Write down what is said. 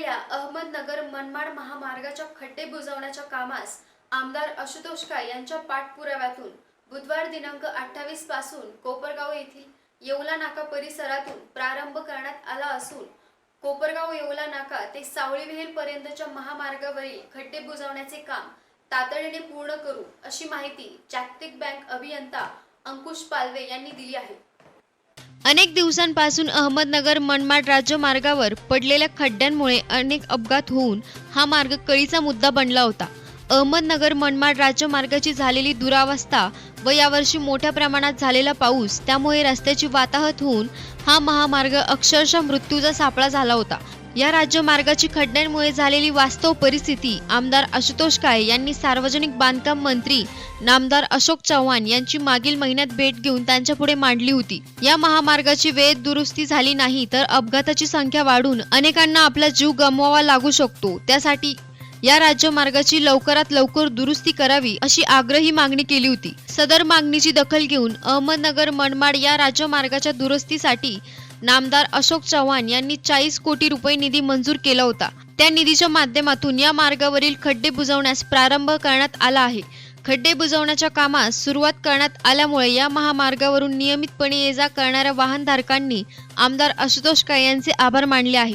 असलेल्या अहमदनगर मनमाड महामार्गाच्या खड्डे बुजवण्याच्या कामास आमदार आशुतोष काय यांच्या पाठपुराव्यातून बुधवार दिनांक अठ्ठावीसपासून कोपरगाव येथील येवला नाका परिसरातून प्रारंभ करण्यात आला असून कोपरगाव येवला नाका ते सावळी विहीर पर्यंतच्या महामार्गावरील खड्डे बुजवण्याचे काम तातडीने पूर्ण करू अशी माहिती जागतिक बँक अभियंता अंकुश पालवे यांनी दिली आहे. अनेक दिवसांपासून अहमदनगर मनमाड राज्य मार्गावर पडलेल्या खड्ड्यांमुळे अनेक अपघात होऊन हा मार्ग कळीचा मुद्दा बनला होता. अहमदनगर मनमाड राज्यमार्गाची झालेली दुरावस्था व यावर्षी मोठ्या प्रमाणात झालेला पाऊस त्यामुळे रस्त्याची वाताहत होऊन हा महामार्ग अक्षरशः मृत्यूचा सापळा झाला होता. या राज्यमार्गाची खड्ड्यांमुळे झालेली वास्तव परिस्थिती आमदार आशुतोष काळे यांनी सार्वजनिक बांधकाम मंत्री नामदार अशोक चव्हाण यांची मागील महिन्यात भेट घेऊन त्यांच्यापुढे मांडली होती. या महामार्गाची वेळेत दुरुस्ती झाली नाही तर अपघाताची संख्या वाढून अनेकांना आपला जीव गमवावा लागू शकतो. त्यासाठी या राज्यमार्गाची लवकरात लवकर दुरुस्ती करावी अशी आग्रही मागणी केली होती. सदर मागणीची दखल घेऊन अहमदनगर मनमाड या राज्यमार्गाच्या दुरुस्तीसाठी नामदार अशोक चव्हाण यांनी चाळीस कोटी रुपये निधी मंजूर केला होता. त्या निधीच्या माध्यमातून या मार्गावरील खड्डे बुजवण्यास प्रारंभ करण्यात आला आहे. खड्डे बुजवण्याच्या कामास सुरुवात करण्यात आल्यामुळे या महामार्गावरून नियमितपणे ये जा करणाऱ्या वाहनधारकांनी आमदार आशुतोष काळे यांचे आभार मानले आहे.